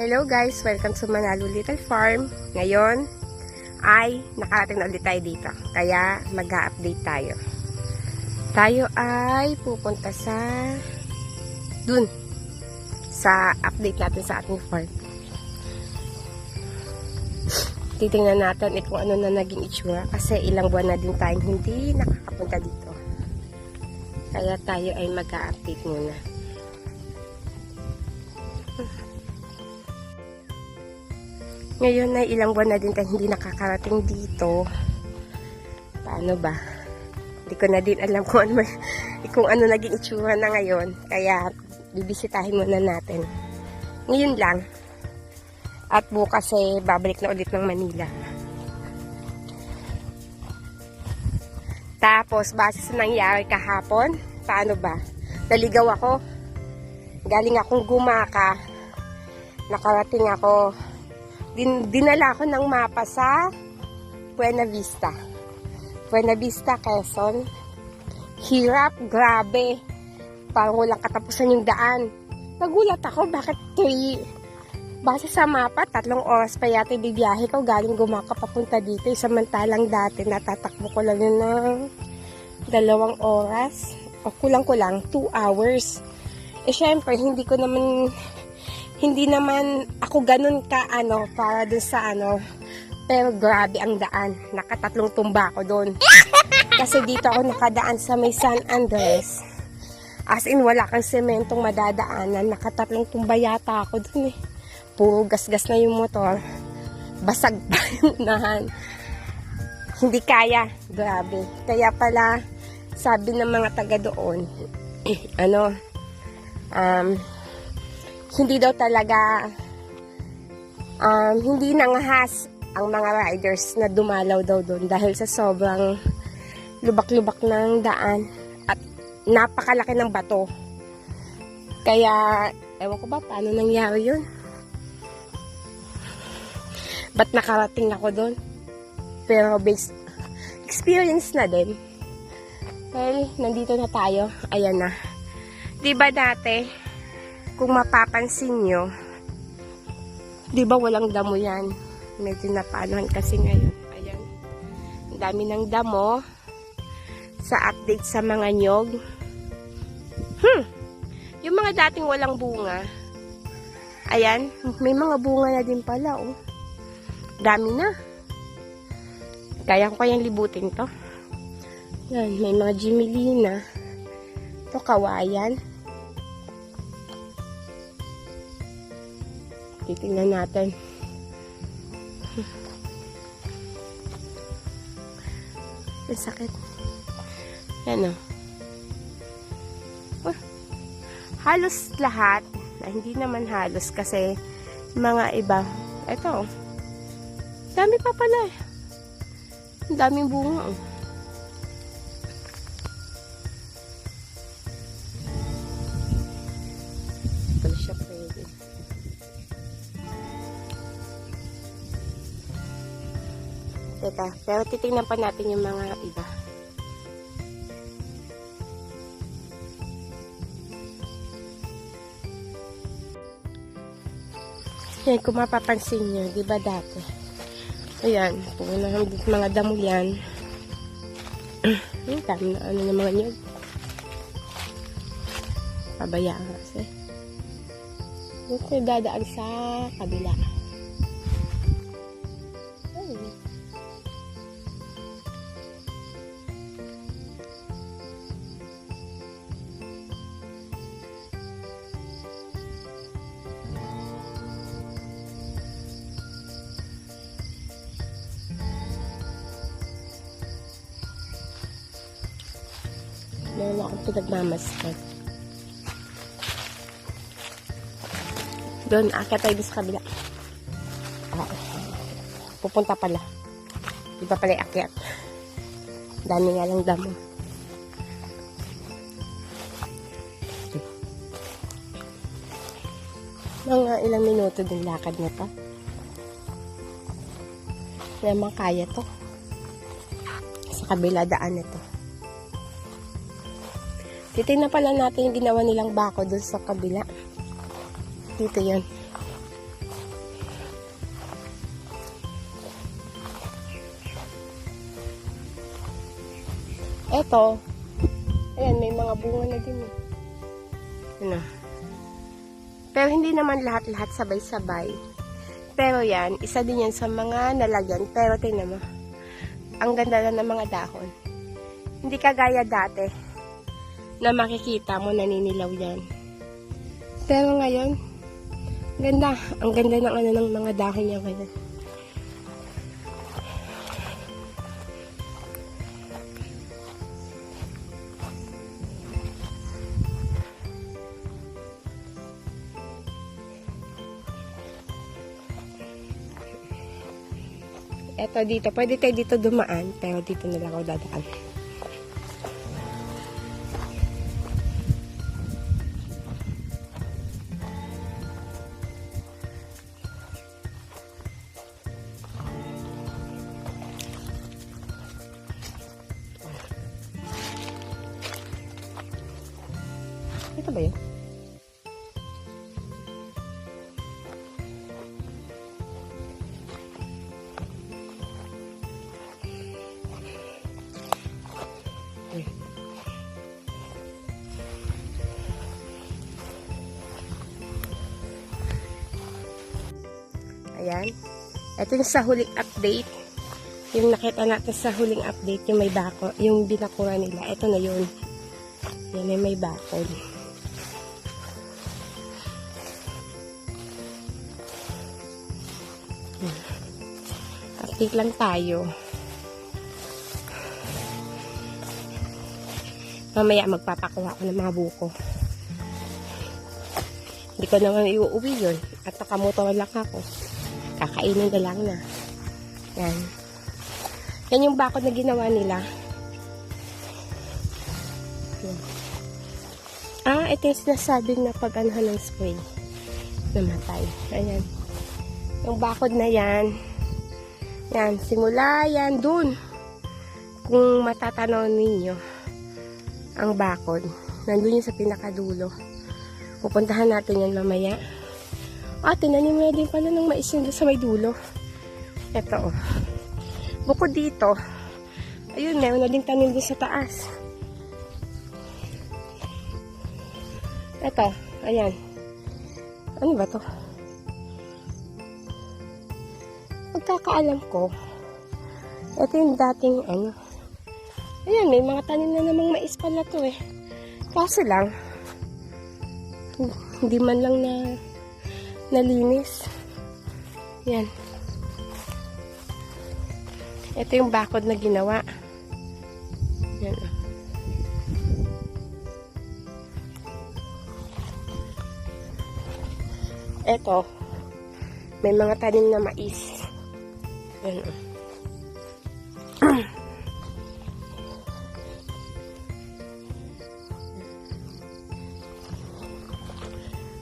Hello guys, welcome to Manalo Little Farm. Ngayon ay nakarating na ulit tayo dito. Kaya mag-update tayo. Tayo ay pupunta sa dun sa update natin sa ating farm. Titingnan natin eh, kung ano na naging itsura kasi ilang buwan na din tayong hindi nakakapunta dito. Kaya tayo ay mag-update muna. Ngayon ay ilang buwan na din tayo hindi nakakarating dito. Paano ba? Hindi ko na din alam kung ano, kung ano naging itsura na ngayon. Kaya bibisitahin muna natin. Ngayon lang. At bukas eh, babalik na ulit ng Manila. Tapos, base sa nangyari kahapon, paano ba? Naligaw ako. Galing akong gumaka. Nakarating ako din, dinala ko ng mapa sa Buena Vista. Buena Vista, Quezon. Hirap, grabe. Parang walang katapusan yung daan. Nagulat ako, bakit 3? Base sa mapa, tatlong oras pa yata bibiyahe ko galing gumaka papunta dito. Samantalang dati, natatakbo ko lang yun ng dalawang oras. O kulang-kulang, 2 hours. Eh, syempre, hindi ko naman hindi naman ako ganun ka ano para dun sa ano pero grabe ang daan. Nakatatlong tumba ako doon kasi dito ako nakadaan sa may San Andres. As in wala kang sementong madadaanan. Nakatatlong tumba yata ako doon eh. Puro gasgas na yung motor. Basag pa yung unahan. Hindi kaya. Grabe. Kaya pala sabi ng mga taga doon ano um hindi daw talaga um, hindi nangahas ang mga riders na dumalaw daw doon dahil sa sobrang lubak-lubak ng daan at napakalaki ng bato. Kaya, ewan ko ba paano nangyari yun? Ba't nakarating ako doon? Pero based, experience na din. Well, nandito na tayo. Ayan na. Diba dati, kung mapapansin nyo, di ba walang damo yan? Medyo napaanohan kasi ngayon. Ayan. Ang dami ng damo sa update sa mga nyog. Hmm. Yung mga dating walang bunga, ayan, may mga bunga na din pala, oh. Dami na. Kaya ko kayang libutin to. Yan, may mga Jimelina. Ito, kawayan. Titingnan natin. Ang sakit. Yan o. Oh. Halos lahat, na hindi naman halos kasi mga iba. Ito. Dami pa pala eh. Ang daming bunga oh. Teka, pero titingnan pa natin yung mga iba. Yan, kung mapapansin nyo, di ba dati? Ayan, puno na mga damo yan. Ang dami na ano ng mga nyog. Pabayaan kasi. Ito dadaan sa kabila. Meron akong pinagmamaskan. Doon, akit tayo sa kabila. Ah, pupunta pala. Di pa pala akyat. Dami nga lang damo. Mga ilang minuto din lakad na to. Kaya to. Sa kabila daan ito. Titignan pala natin yung ginawa nilang bako dun sa kabila. Dito yan. Eto, ayan, may mga bunga na din. Ano? Pero hindi naman lahat-lahat sabay-sabay. Pero yan, isa din yan sa mga nalagyan. Pero tingnan mo, ang ganda lang ng mga dahon. Hindi kagaya dati na makikita mo naninilaw yan. Pero ngayon, ganda. Ang ganda ng ano ng mga dahon niya ngayon. Eto dito, pwede tayo dito dumaan, pero dito na lang ako dadaan. Ito ba yun? Ayan. Ito yung sa huling update. Yung nakita natin sa huling update, yung may bako, yung binakura nila. Ito na yun. Yan yung may bakod. Update lang tayo. Mamaya magpapakuha ko ng mga buko. Hindi ko naman iuuwi yun. At nakamotor lang ako. Kakainin na lang na. Yan. Yan yung bakod na ginawa nila. Ah, ito yung sinasabi na pag anuhan ng spray. Namatay. Ayan. Yung bakod na yan. Yan. Simula yan dun. Kung matatanaw ninyo ang bakod. Nandun yun sa pinakadulo. Pupuntahan natin yan mamaya. Ah, tinanim na din pala ng mais yun sa may dulo. Ito, oh. Bukod dito, ayun, meron na din tanim doon sa taas. Ito, ayan. Ano ba to? Pagkakaalam ko, ito yung dating ano. Ayan, may mga tanim na namang mais pala to eh. Kaso lang, hindi man lang na nalinis. Yan. Ito yung bakod na ginawa. Yan. Ito, may mga tanim na mais. Yan.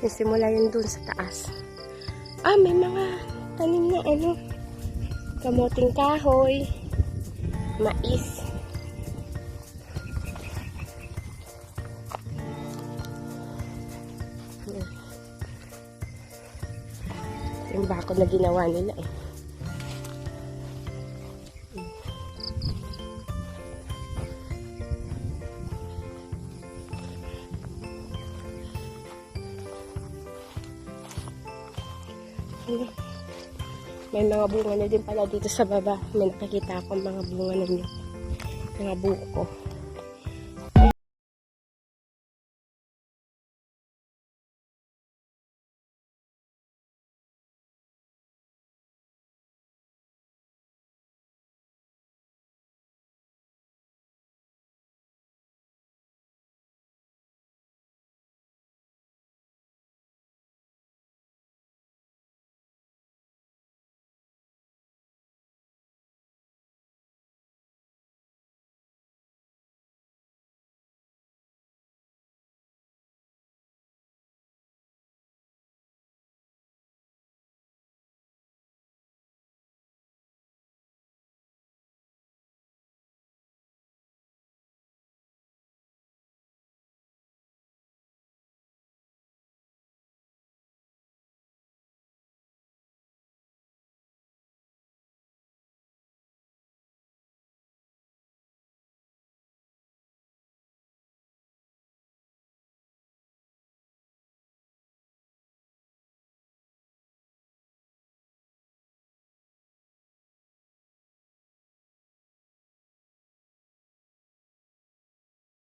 Yung simula yun dun sa taas. Ah, may mga tanim na ano. Kamoting kahoy. Mais. Yan. Yung bakod na ginawa nila eh. May mga bunga na din pala dito sa baba. May nakikita akong mga bunga na niya. Mga buko.